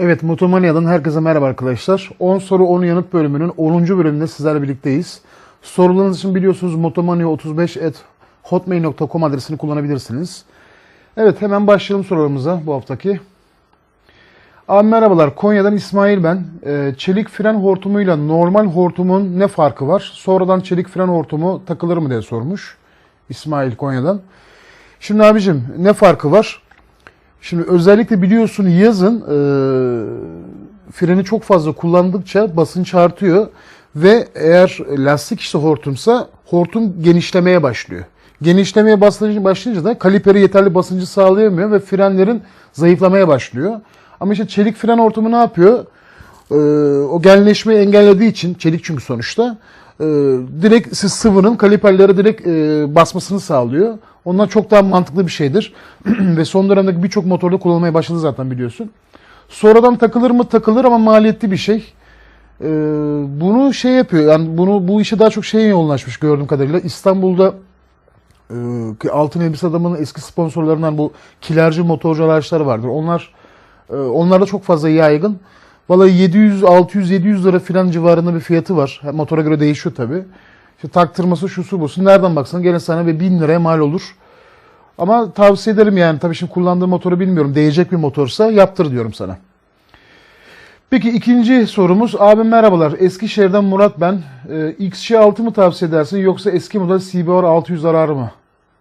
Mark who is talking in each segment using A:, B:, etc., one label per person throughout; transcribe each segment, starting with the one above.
A: Evet Motomania'dan herkese merhaba arkadaşlar. 10 soru 10 yanıt bölümünün 10. bölümünde sizlerle birlikteyiz. Sorularınız için biliyorsunuz motomania35 hotmail.com adresini kullanabilirsiniz. Evet hemen başlayalım sorularımıza bu haftaki. Abi merhabalar Konya'dan İsmail ben. Ee, çelik fren hortumuyla normal hortumun ne farkı var? Sonradan çelik fren hortumu takılır mı diye sormuş. İsmail Konya'dan. Şimdi abicim ne farkı var? Şimdi özellikle biliyorsun yazın e, freni çok fazla kullandıkça basınç artıyor ve eğer lastik işte hortumsa hortum genişlemeye başlıyor. Genişlemeye başlayınca, da kaliperi yeterli basıncı sağlayamıyor ve frenlerin zayıflamaya başlıyor. Ama işte çelik fren hortumu ne yapıyor? Ee, o genleşmeyi engellediği için, çelik çünkü sonuçta, e, direkt siz sıvının kaliperlere direkt e, basmasını sağlıyor. Ondan çok daha mantıklı bir şeydir. Ve son dönemde birçok motorda kullanılmaya başladı zaten biliyorsun. Sonradan takılır mı? Takılır ama maliyetli bir şey. Ee, bunu şey yapıyor, yani bunu bu işe daha çok şeye yoğunlaşmış gördüğüm kadarıyla. İstanbul'da e, Altın Elbise Adamı'nın eski sponsorlarından bu kilerci motorcu araçlar vardır. Onlar e, onlarda çok fazla yaygın. Vallahi 700, 600, 700 lira filan civarında bir fiyatı var. Motora göre değişiyor tabi. İşte taktırması şusu busu. Nereden baksan gene sana bir 1000 liraya mal olur. Ama tavsiye ederim yani. Tabii şimdi kullandığım motoru bilmiyorum. Değecek bir motorsa yaptır diyorum sana. Peki ikinci sorumuz. Abim merhabalar. Eskişehir'den Murat ben. Ee, XC6 mı tavsiye edersin yoksa eski model CBR 600 arar mı?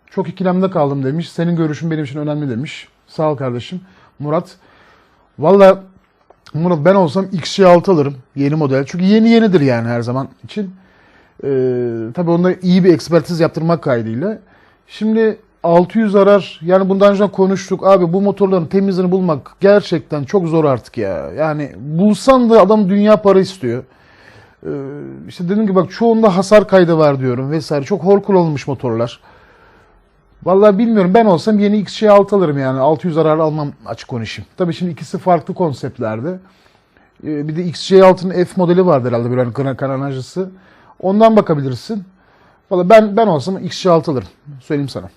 A: Çok ikilemde kaldım demiş. Senin görüşün benim için önemli demiş. Sağ ol kardeşim. Murat. Valla Murat ben olsam XC6 alırım. Yeni model. Çünkü yeni yenidir yani her zaman için. Ee, tabii onda iyi bir ekspertiz yaptırmak kaydıyla. Şimdi 600 arar. Yani bundan önce konuştuk. Abi bu motorların temizini bulmak gerçekten çok zor artık ya. Yani bulsan da adam dünya para istiyor. Ee, işte dediğim gibi bak çoğunda hasar kaydı var diyorum vesaire. Çok hor kullanılmış motorlar. Vallahi bilmiyorum ben olsam yeni XC6 alırım yani. 600 arar almam açık konuşayım. Tabii şimdi ikisi farklı konseptlerde. Ee, bir de XC6'nın F modeli vardı herhalde böyle hani karanajlısı. Ondan bakabilirsin. Valla ben ben olsam XC6 alırım. Söyleyeyim sana.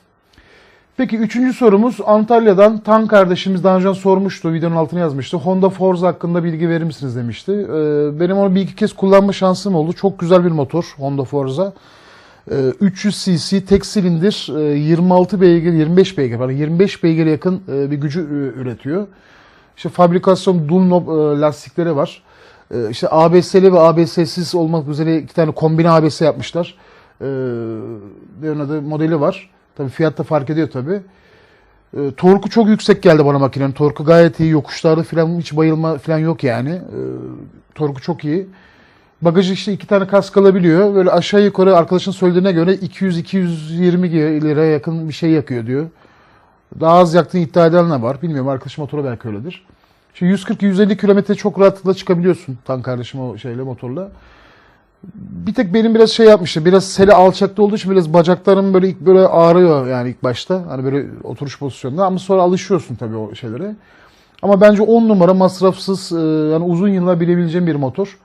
A: Peki üçüncü sorumuz Antalya'dan Tan kardeşimiz daha önce sormuştu. Videonun altına yazmıştı. Honda Forza hakkında bilgi verir misiniz demişti. Ee, benim onu bir iki kez kullanma şansım oldu. Çok güzel bir motor Honda Forza. Ee, 300 cc tek silindir 26 beygir 25 beygir pardon 25 beygire yakın e, bir gücü e, üretiyor. İşte fabrikasyon Dunlop e, lastikleri var. E, işte ABS'li ve ABS'siz olmak üzere iki tane kombine ABS yapmışlar. E, bir adı modeli var. Tabii fiyat da fark ediyor tabii. E, torku çok yüksek geldi bana makinenin. Torku gayet iyi. Yokuşlarda falan hiç bayılma falan yok yani. E, torku çok iyi. Bagajı işte iki tane kask alabiliyor. Böyle aşağı yukarı arkadaşın söylediğine göre 200-220 liraya yakın bir şey yakıyor diyor. Daha az yaktığını iddia edenler var. Bilmiyorum arkadaşım motoru belki öyledir. Şimdi 140-150 kilometre çok rahatlıkla çıkabiliyorsun tan kardeşim o şeyle motorla. Bir tek benim biraz şey yapmıştı. Biraz sele alçakta olduğu için biraz bacaklarım böyle ilk böyle ağrıyor yani ilk başta. Hani böyle oturuş pozisyonunda ama sonra alışıyorsun tabii o şeylere. Ama bence 10 numara masrafsız yani uzun yıllar bilebileceğim bir motor.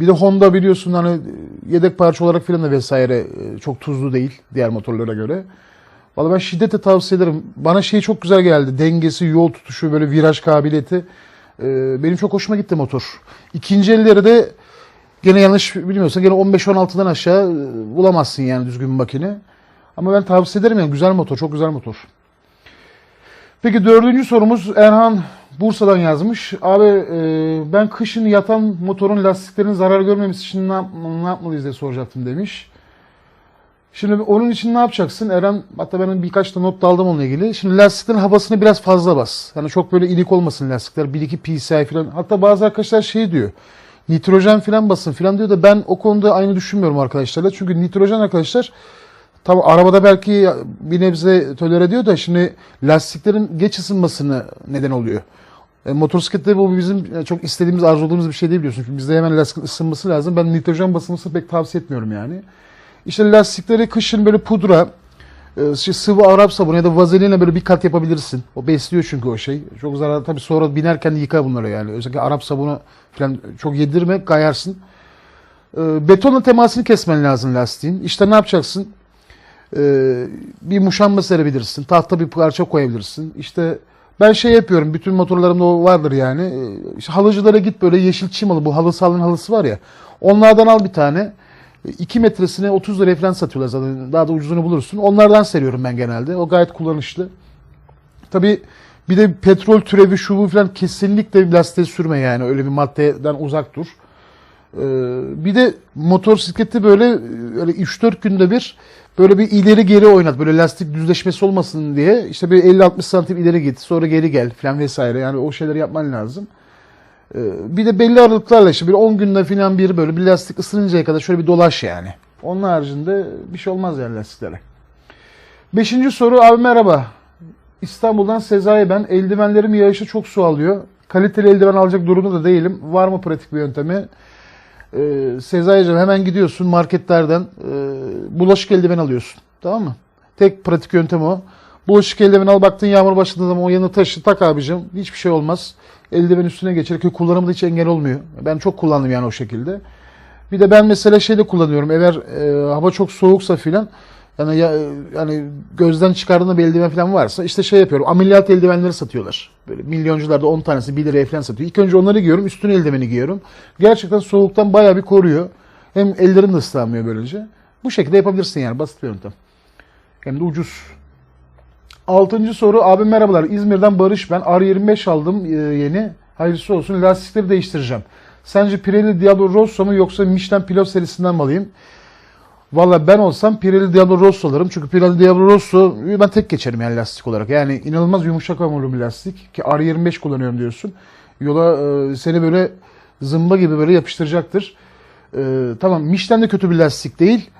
A: Bir de Honda biliyorsun hani yedek parça olarak filan da vesaire çok tuzlu değil diğer motorlara göre. Valla ben şiddetle tavsiye ederim. Bana şey çok güzel geldi. Dengesi, yol tutuşu, böyle viraj kabiliyeti. Benim çok hoşuma gitti motor. İkinci elleri de gene yanlış bilmiyorsan gene 15-16'dan aşağı bulamazsın yani düzgün bir makine. Ama ben tavsiye ederim yani güzel motor, çok güzel motor. Peki dördüncü sorumuz Erhan Bursa'dan yazmış. Abi e, ben kışın yatan motorun lastiklerinin zarar görmemesi için ne, ne yapmalıyız diye soracaktım demiş. Şimdi onun için ne yapacaksın? Eren hatta ben birkaç da not da aldım onunla ilgili. Şimdi lastiklerin havasını biraz fazla bas. Yani çok böyle ilik olmasın lastikler. 1-2 PCI falan. Hatta bazı arkadaşlar şey diyor. Nitrojen falan basın falan diyor da ben o konuda aynı düşünmüyorum arkadaşlarla. Çünkü nitrojen arkadaşlar Tabi arabada belki bir nebze tolere ediyor da şimdi lastiklerin geç ısınmasını neden oluyor. E, motosiklette bu bizim çok istediğimiz, arzuladığımız bir şey değil biliyorsun. Çünkü bizde hemen lastik ısınması lazım. Ben nitrojen basılmasını pek tavsiye etmiyorum yani. İşte lastikleri kışın böyle pudra, e, işte sıvı Arap sabunu ya da vazelinle böyle bir kat yapabilirsin. O besliyor çünkü o şey. Çok zarar tabii sonra binerken yıka bunları yani. Özellikle Arap sabunu falan çok yedirme, kayarsın. E, betonla temasını kesmen lazım lastiğin. İşte ne yapacaksın? E, bir muşamba serebilirsin. Tahta bir parça koyabilirsin. İşte Ben şey yapıyorum. Bütün motorlarımda o vardır yani. Ee, işte halıcılara git böyle yeşil çim halı. Bu halı salın halısı var ya. Onlardan al bir tane. 2 metresine 30 liraya falan satıyorlar zaten. Daha da ucuzunu bulursun. Onlardan seriyorum ben genelde. O gayet kullanışlı. Tabii bir de petrol türevi şu bu falan kesinlikle lastiğe sürme yani. Öyle bir maddeden uzak dur. Ee, bir de motosikleti böyle öyle 3-4 günde bir böyle bir ileri geri oynat. Böyle lastik düzleşmesi olmasın diye. işte bir 50-60 santim ileri git. Sonra geri gel falan vesaire. Yani o şeyleri yapman lazım. Ee, bir de belli aralıklarla işte bir 10 günde falan bir böyle bir lastik ısınıncaya kadar şöyle bir dolaş yani. Onun haricinde bir şey olmaz yani lastiklere. Beşinci soru abi merhaba. İstanbul'dan Sezai ben. Eldivenlerim yağışta çok su alıyor. Kaliteli eldiven alacak durumda da değilim. Var mı pratik bir yöntemi? Ee, Sezai'cim hemen gidiyorsun marketlerden e, bulaşık eldiven alıyorsun. Tamam mı? Tek pratik yöntem o. Bulaşık eldiven al baktın yağmur başladığı zaman o yanına taşı tak abicim. Hiçbir şey olmaz. Eldiven üstüne geçer ki kullanımda hiç engel olmuyor. Ben çok kullandım yani o şekilde. Bir de ben mesela şeyde kullanıyorum. Eğer e, hava çok soğuksa filan yani ya, yani gözden çıkardığında bir eldiven falan varsa işte şey yapıyorum. Ameliyat eldivenleri satıyorlar. Böyle milyoncularda 10 tanesi 1 liraya falan satıyor. İlk önce onları giyiyorum. Üstüne eldiveni giyiyorum. Gerçekten soğuktan bayağı bir koruyor. Hem ellerin de ıslanmıyor böylece. Bu şekilde yapabilirsin yani. Basit bir yöntem. Hem de ucuz. Altıncı soru. Abi merhabalar. İzmir'den Barış ben. R25 aldım e, yeni. Hayırlısı olsun. Lastikleri değiştireceğim. Sence Pirelli Diablo Rosso mu yoksa Michelin Pilot serisinden mi alayım? Valla ben olsam Pirelli Diablo Rosso alırım. Çünkü Pirelli Diablo Rosso ben tek geçerim yani lastik olarak. Yani inanılmaz yumuşak hamurlu bir lastik. Ki R25 kullanıyorum diyorsun. Yola e, seni böyle zımba gibi böyle yapıştıracaktır. E, tamam Michelin de kötü bir lastik değil.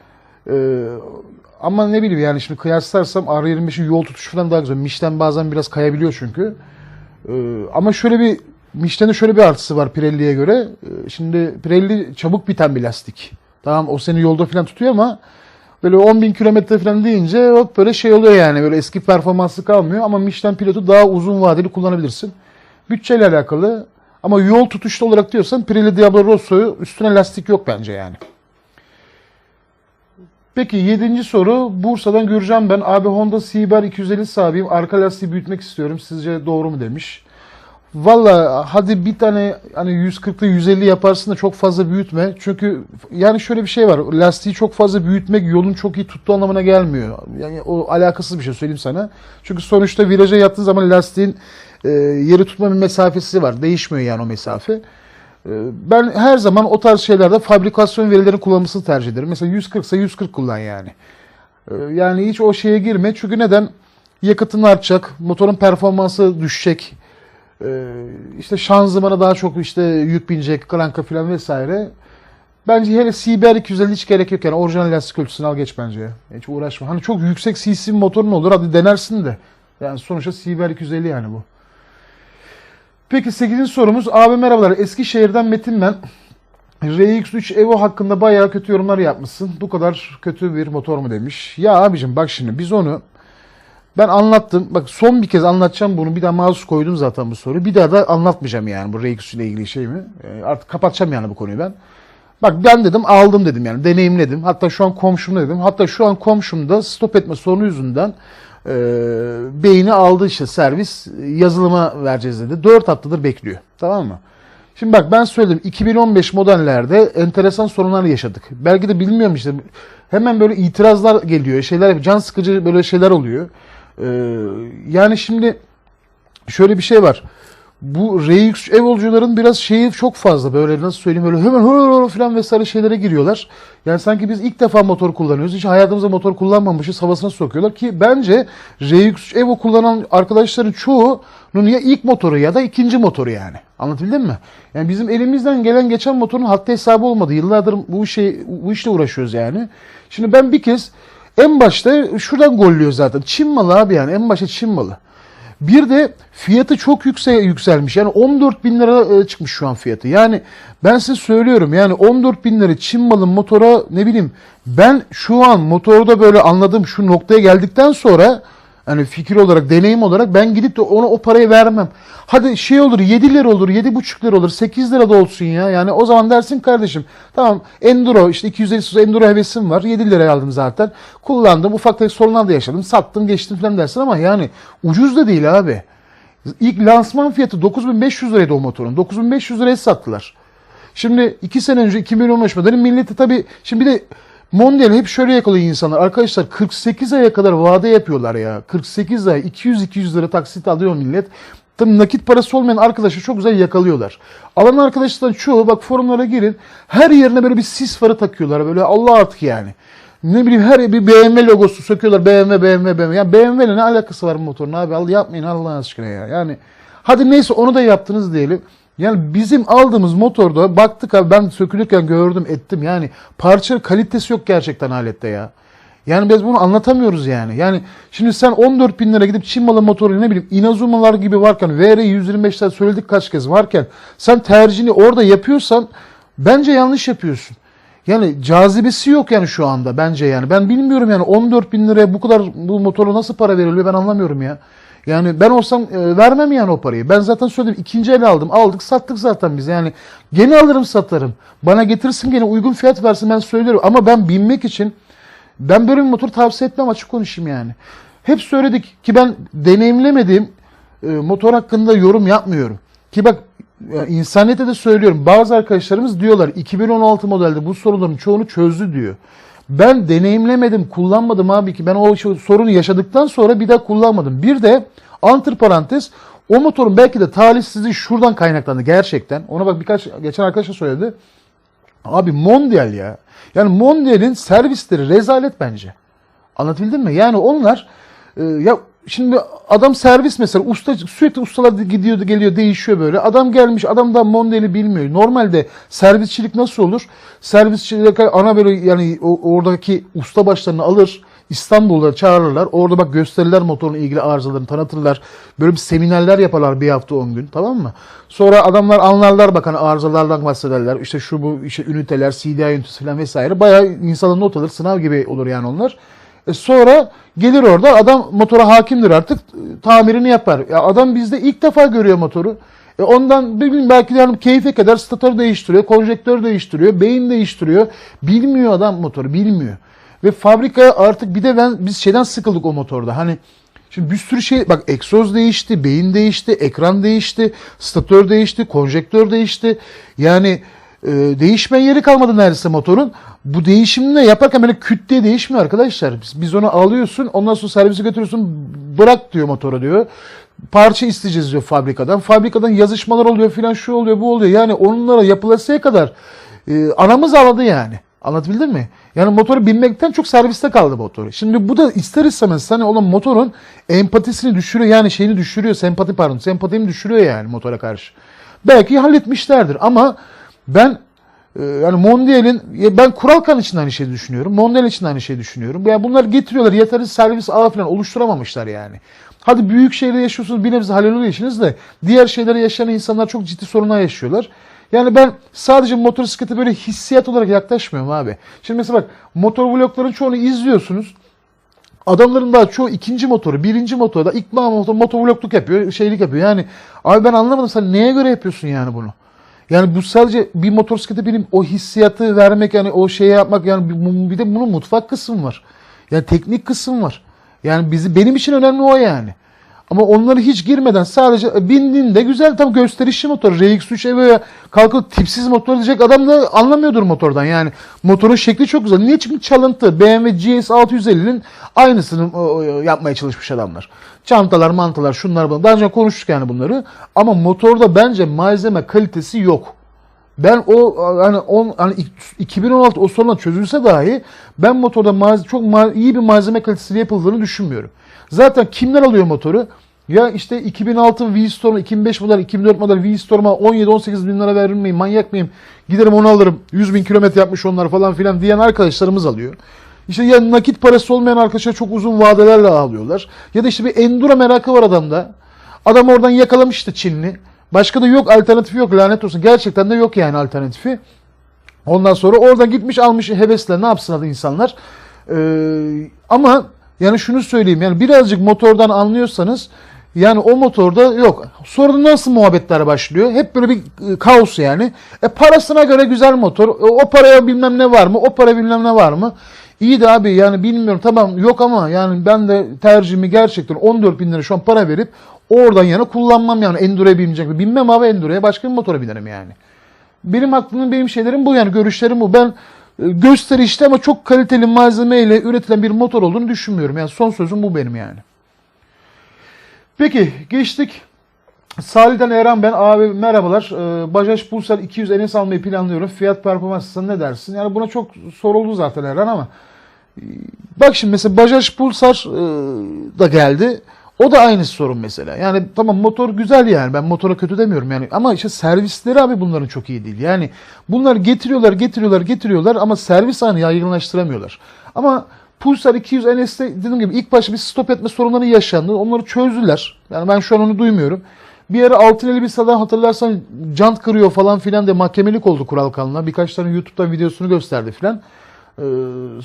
A: E, ama ne bileyim yani şimdi kıyaslarsam R25'in yol tutuşu falan daha güzel. Michelin bazen biraz kayabiliyor çünkü. E, ama şöyle bir Michelin'in şöyle bir artısı var Pirelli'ye göre. E, şimdi Pirelli çabuk biten bir lastik. Tamam o seni yolda falan tutuyor ama böyle 10 bin kilometre falan deyince hop böyle şey oluyor yani böyle eski performanslı kalmıyor ama Michelin pilotu daha uzun vadeli kullanabilirsin. Bütçeyle alakalı ama yol tutuşlu olarak diyorsan Pirelli Diablo Rosso'yu üstüne lastik yok bence yani. Peki yedinci soru Bursa'dan Gürcan ben. Abi Honda CBR 250 sahibiyim. Arka lastiği büyütmek istiyorum. Sizce doğru mu demiş. Valla hadi bir tane hani 140'lı 150 yaparsın da çok fazla büyütme. Çünkü yani şöyle bir şey var. Lastiği çok fazla büyütmek yolun çok iyi tuttuğu anlamına gelmiyor. Yani o alakasız bir şey söyleyeyim sana. Çünkü sonuçta viraja yattığın zaman lastiğin e, yeri tutma bir mesafesi var. Değişmiyor yani o mesafe. E, ben her zaman o tarz şeylerde fabrikasyon verilerini kullanmasını tercih ederim. Mesela 140 ise 140 kullan yani. E, yani hiç o şeye girme. Çünkü neden? Yakıtın artacak, motorun performansı düşecek. Ee, işte şanzımana daha çok işte yük binecek, kranka falan vesaire. Bence hele CBR 250 hiç gerek yok yani orijinal lastik ölçüsünü al geç bence. Hiç uğraşma. Hani çok yüksek CC motorun olur hadi denersin de. Yani sonuçta CBR 250 yani bu. Peki 8. sorumuz. Abi merhabalar. Eskişehir'den Metin ben. RX3 Evo hakkında bayağı kötü yorumlar yapmışsın. Bu kadar kötü bir motor mu demiş. Ya abicim bak şimdi biz onu ben anlattım. Bak son bir kez anlatacağım bunu. Bir daha mouse koydum zaten bu soruyu. Bir daha da anlatmayacağım yani bu RX ile ilgili şey mi. E, artık kapatacağım yani bu konuyu ben. Bak ben dedim aldım dedim yani deneyimledim. Hatta şu an komşumda dedim. Hatta şu an komşumda stop etme sorunu yüzünden e, beyni aldı işte servis yazılıma vereceğiz dedi. 4 haftadır bekliyor. Tamam mı? Şimdi bak ben söyledim 2015 modellerde enteresan sorunlar yaşadık. Belki de bilmiyorum işte hemen böyle itirazlar geliyor. Şeyler can sıkıcı böyle şeyler oluyor. Ee, yani şimdi şöyle bir şey var. Bu RX Evol'cuların biraz şeyi çok fazla böyle nasıl söyleyeyim böyle hemen hır falan vesaire şeylere giriyorlar. Yani sanki biz ilk defa motor kullanıyoruz. Hiç hayatımızda motor kullanmamışız havasına sokuyorlar ki bence RX Evo kullanan arkadaşların çoğunun ya ilk motoru ya da ikinci motoru yani. Anlatabildim mi? Yani bizim elimizden gelen geçen motorun hatta hesabı olmadı. Yıllardır bu şey bu işle uğraşıyoruz yani. Şimdi ben bir kez en başta şuradan golluyor zaten. Çin malı abi yani. En başta Çin malı. Bir de fiyatı çok yüksek yükselmiş. Yani 14 bin lira çıkmış şu an fiyatı. Yani ben size söylüyorum yani 14 bin lira Çin malı motora ne bileyim ben şu an motorda böyle anladığım şu noktaya geldikten sonra hani fikir olarak, deneyim olarak ben gidip de ona o parayı vermem. Hadi şey olur 7 lira olur, 7,5 lira olur, 8 lira da olsun ya. Yani o zaman dersin kardeşim tamam Enduro işte 250 Enduro hevesim var. 7 liraya aldım zaten. Kullandım. Ufak tefek sorunlar da yaşadım. Sattım geçtim falan dersin ama yani ucuz da değil abi. İlk lansman fiyatı 9500 liraydı o motorun. 9500 liraya sattılar. Şimdi 2 sene önce 2015 modeli milleti tabii şimdi bir de Mondial hep şöyle yakalıyor insanlar. Arkadaşlar 48 aya kadar vade yapıyorlar ya. 48 ay 200-200 lira taksit alıyor millet. Tabii nakit parası olmayan arkadaşı çok güzel yakalıyorlar. Alan arkadaşlardan çoğu bak forumlara girin. Her yerine böyle bir sis farı takıyorlar. Böyle Allah artık yani. Ne bileyim her bir BMW logosu söküyorlar. BMW, BMW, BMW. Ya BMW'le ne alakası var motorun abi? Al yapmayın Allah aşkına ya. Yani hadi neyse onu da yaptınız diyelim. Yani bizim aldığımız motorda baktık abi ben sökülürken gördüm ettim. Yani parça kalitesi yok gerçekten alette ya. Yani biz bunu anlatamıyoruz yani. Yani şimdi sen 14 bin lira gidip Çin malı motoru ne bileyim Inazumalar gibi varken VR 125'ler söyledik kaç kez varken sen tercihini orada yapıyorsan bence yanlış yapıyorsun. Yani cazibesi yok yani şu anda bence yani. Ben bilmiyorum yani 14 bin liraya bu kadar bu motora nasıl para veriliyor ben anlamıyorum ya. Yani ben olsam e, vermem yani o parayı. Ben zaten söyledim ikinci el aldım. Aldık sattık zaten biz. Yani gene alırım satarım. Bana getirsin gene uygun fiyat versin ben söylerim. Ama ben binmek için ben böyle bir motor tavsiye etmem açık konuşayım yani. Hep söyledik ki ben deneyimlemediğim e, motor hakkında yorum yapmıyorum. Ki bak insaniyete de söylüyorum. Bazı arkadaşlarımız diyorlar 2016 modelde bu sorunların çoğunu çözdü diyor. Ben deneyimlemedim, kullanmadım abi ki ben o sorunu yaşadıktan sonra bir daha kullanmadım. Bir de antır parantez o motorun belki de talihsizliği şuradan kaynaklandı gerçekten. Ona bak birkaç geçen arkadaş da söyledi. Abi Mondial ya. Yani Mondial'in servisleri rezalet bence. Anlatabildim mi? Yani onlar e, ya şimdi adam servis mesela usta sürekli ustalar gidiyor geliyor değişiyor böyle. Adam gelmiş adam da Mondial'i bilmiyor. Normalde servisçilik nasıl olur? Servisçilik ana böyle yani oradaki usta başlarını alır. İstanbul'da çağırırlar. Orada bak gösterirler motorun ilgili arızalarını tanıtırlar. Böyle bir seminerler yaparlar bir hafta 10 gün tamam mı? Sonra adamlar anlarlar bak hani arızalardan bahsederler. İşte şu bu işte üniteler, CDI ünitesi falan vesaire. Bayağı insanın not alır. Sınav gibi olur yani onlar. E sonra gelir orada adam motora hakimdir artık e, tamirini yapar. Ya adam bizde ilk defa görüyor motoru. E ondan bir gün belki de yani keyfe kadar statör değiştiriyor, konjektör değiştiriyor, beyin değiştiriyor. Bilmiyor adam motoru, bilmiyor. Ve fabrikaya artık bir de ben biz şeyden sıkıldık o motorda. Hani Şimdi bir sürü şey bak egzoz değişti, beyin değişti, ekran değişti, statör değişti, konjektör değişti. Yani e, değişme yeri kalmadı neredeyse motorun. Bu değişimini yaparken böyle küt diye değişmiyor arkadaşlar. Biz, biz onu alıyorsun ondan sonra servise götürüyorsun bırak diyor motora diyor. Parça isteyeceğiz diyor fabrikadan. Fabrikadan yazışmalar oluyor filan şu oluyor bu oluyor. Yani onlara yapılasıya kadar e, anamız ağladı yani. Anlatabildim mi? Yani motoru binmekten çok serviste kaldı motoru. Şimdi bu da ister istemez hani olan motorun empatisini düşürüyor. Yani şeyini düşürüyor. Sempati pardon. Sempatimi düşürüyor yani motora karşı. Belki halletmişlerdir ama ben e, yani Mondial'in ben Kuralkan için aynı şeyi düşünüyorum. Mondial için aynı şeyi düşünüyorum. Yani bunlar getiriyorlar yeterli servis ağı falan oluşturamamışlar yani. Hadi büyük şehirde yaşıyorsunuz bir nebze halloluyor işiniz de diğer şeyleri yaşayan insanlar çok ciddi sorunlar yaşıyorlar. Yani ben sadece motosiklete böyle hissiyat olarak yaklaşmıyorum abi. Şimdi mesela bak motor vlogların çoğunu izliyorsunuz. Adamların daha çoğu ikinci motoru, birinci motoru da ilk motor, motovlogluk yapıyor, şeylik yapıyor. Yani abi ben anlamadım sen neye göre yapıyorsun yani bunu? Yani bu sadece bir motosiklete binip o hissiyatı vermek yani o şeyi yapmak yani bir de bunun mutfak kısmı var. Yani teknik kısım var. Yani bizi benim için önemli o yani. Ama onları hiç girmeden sadece e, bindiğinde güzel tam gösterişli motor. RX3 Evo'ya kalkıp tipsiz motor diyecek adam da anlamıyordur motordan. Yani motorun şekli çok güzel. Niye? Çünkü çalıntı. BMW GS 650'nin aynısını o, o, yapmaya çalışmış adamlar. Çantalar, mantalar, şunlar bunlar. Daha önce konuştuk yani bunları. Ama motorda bence malzeme kalitesi yok. Ben o hani, on, hani 2016 o sorunla çözülse dahi ben motorda malze- çok ma- iyi bir malzeme kalitesi yapıldığını düşünmüyorum. Zaten kimler alıyor motoru? Ya işte 2006 V-Storm, 2005 model, 2004 model V-Storm'a 17-18 bin lira verir miyim, manyak mıyım? Giderim onu alırım, 100 bin kilometre yapmış onlar falan filan diyen arkadaşlarımız alıyor. İşte ya nakit parası olmayan arkadaşlar çok uzun vadelerle alıyorlar. Ya da işte bir enduro merakı var adamda. Adam oradan yakalamış işte Çinli. Başka da yok alternatifi yok lanet olsun. Gerçekten de yok yani alternatifi. Ondan sonra oradan gitmiş almış hevesle ne yapsın insanlar. Ee, ama yani şunu söyleyeyim yani birazcık motordan anlıyorsanız yani o motorda yok. Sonra nasıl muhabbetler başlıyor? Hep böyle bir e, kaos yani. E parasına göre güzel motor. E, o paraya bilmem ne var mı? O para bilmem ne var mı? İyi de abi yani bilmiyorum tamam yok ama yani ben de tercihimi gerçekten 14 bin lira şu an para verip Oradan yana kullanmam yani Enduro'ya binecek. Binmem abi Enduro'ya başka bir motora binerim yani. Benim aklımın benim şeylerim bu yani görüşlerim bu. Ben e, gösterişli ama çok kaliteli malzemeyle üretilen bir motor olduğunu düşünmüyorum. Yani son sözüm bu benim yani. Peki geçtik. Salih'den Eren ben. Abi merhabalar. Ee, Bajaj Pulsar 200 NS almayı planlıyorum. Fiyat performansına ne dersin? Yani buna çok soruldu zaten Eren ama. e, Bak şimdi mesela Bajaj Pulsar e, da geldi. O da aynı sorun mesela. Yani tamam motor güzel yani. Ben motora kötü demiyorum yani. Ama işte servisleri abi bunların çok iyi değil. Yani bunlar getiriyorlar, getiriyorlar, getiriyorlar ama servis anı yaygınlaştıramıyorlar. Ama Pulsar 200 NS'te dediğim gibi ilk başta bir stop etme sorunları yaşandı. Onları çözdüler. Yani ben şu an onu duymuyorum. Bir ara altın elbise'den hatırlarsan jant kırıyor falan filan de mahkemelik oldu kural kanuna. Birkaç tane YouTube'da videosunu gösterdi filan. Ee,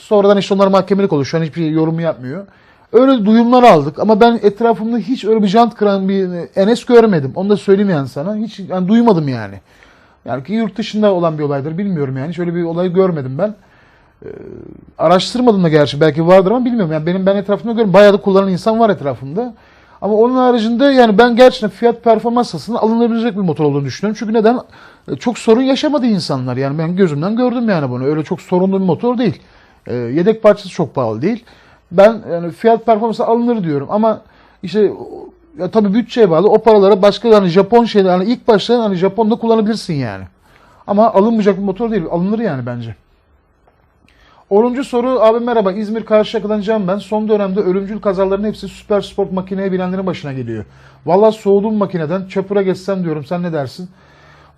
A: sonradan işte onlar mahkemelik oldu. Şu an hiçbir yorumu yapmıyor. Öyle duyumlar aldık ama ben etrafımda hiç öyle bir jant kıran bir NS görmedim. Onu da söyleyeyim yani sana. Hiç yani duymadım yani. Yani ki yurt dışında olan bir olaydır bilmiyorum yani. Hiç öyle bir olay görmedim ben. Ee, araştırmadım da gerçi belki vardır ama bilmiyorum. Yani benim ben etrafımda görüyorum. Bayağı da kullanan insan var etrafımda. Ama onun haricinde yani ben gerçekten fiyat performans açısından alınabilecek bir motor olduğunu düşünüyorum. Çünkü neden? E, Çok sorun yaşamadı insanlar. Yani ben gözümden gördüm yani bunu. Öyle çok sorunlu bir motor değil. E, yedek parçası çok pahalı değil. Ben yani fiyat performansı alınır diyorum ama işte ya tabii bütçeye bağlı o paralara başka yani Japon şeyler hani ilk başta hani Japon'da kullanabilirsin yani. Ama alınmayacak bir motor değil. Alınır yani bence. 10. soru abi merhaba İzmir Karşıyaka'dan Can ben. Son dönemde ölümcül kazaların hepsi süper sport makineye binenlerin başına geliyor. Valla soğudum makineden çöpüre geçsem diyorum sen ne dersin?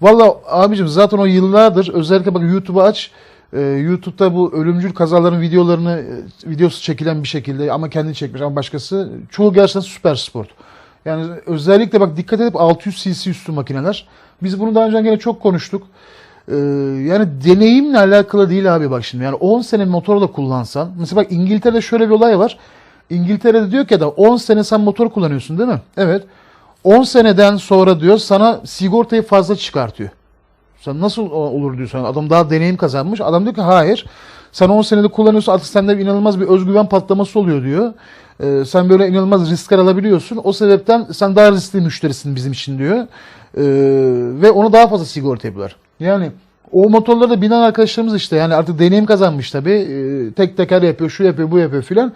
A: Valla abicim zaten o yıllardır özellikle bak YouTube'u aç. Ee, YouTube'da bu ölümcül kazaların videolarını e, videosu çekilen bir şekilde ama kendi çekmiş ama başkası çoğu gerçekten süper sport. Yani özellikle bak dikkat edip 600 cc üstü makineler. Biz bunu daha önce gene çok konuştuk. Ee, yani deneyimle alakalı değil abi bak şimdi. Yani 10 sene motoru da kullansan. Mesela bak İngiltere'de şöyle bir olay var. İngiltere'de diyor ki adam 10 sene sen motor kullanıyorsun değil mi? Evet. 10 seneden sonra diyor sana sigortayı fazla çıkartıyor. Sen nasıl olur diyorsun. Adam daha deneyim kazanmış. Adam diyor ki hayır. Sen 10 senede kullanıyorsun artık sende inanılmaz bir özgüven patlaması oluyor diyor. Ee, sen böyle inanılmaz riskler alabiliyorsun. O sebepten sen daha riskli müşterisin bizim için diyor. Ee, ve onu daha fazla sigorta yapıyorlar. Yani o motorlara da binen arkadaşlarımız işte yani artık deneyim kazanmış tabii. Ee, tek teker yapıyor, şu yapıyor, bu yapıyor filan.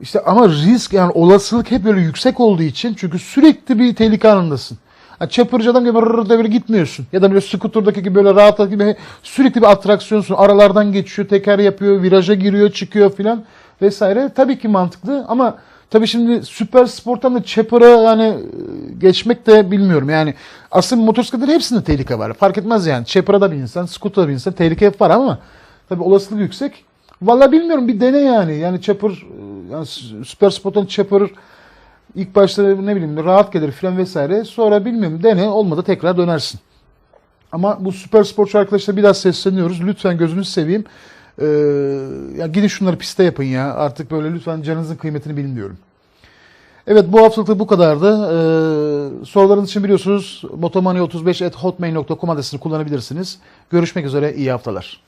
A: İşte ama risk yani olasılık hep böyle yüksek olduğu için çünkü sürekli bir tehlike anındasın. Yani çapırcı adam gibi rrrr böyle gitmiyorsun. Ya da böyle skuturdaki gibi böyle rahat gibi sürekli bir atraksiyonsun. Aralardan geçiyor, teker yapıyor, viraja giriyor, çıkıyor filan vesaire. Tabii ki mantıklı ama tabii şimdi süper sporttan da çapıra yani e, geçmek de bilmiyorum. Yani aslında motosikletlerin hepsinde tehlike var. Fark etmez yani. Çapıra da bir insan, skutura da bir insan tehlike var ama tabii olasılık yüksek. Vallahi bilmiyorum bir dene yani. Yani çapır e, yani süper sporttan çapır ilk başta ne bileyim rahat gelir filan vesaire. Sonra bilmiyorum dene olmadı tekrar dönersin. Ama bu süper sporcu arkadaşlara bir daha sesleniyoruz. Lütfen gözünüzü seveyim. Ee, ya gidin şunları piste yapın ya. Artık böyle lütfen canınızın kıymetini bilmiyorum. Evet bu haftalık bu kadardı. Ee, sorularınız için biliyorsunuz motomani35.hotmail.com adresini kullanabilirsiniz. Görüşmek üzere iyi haftalar.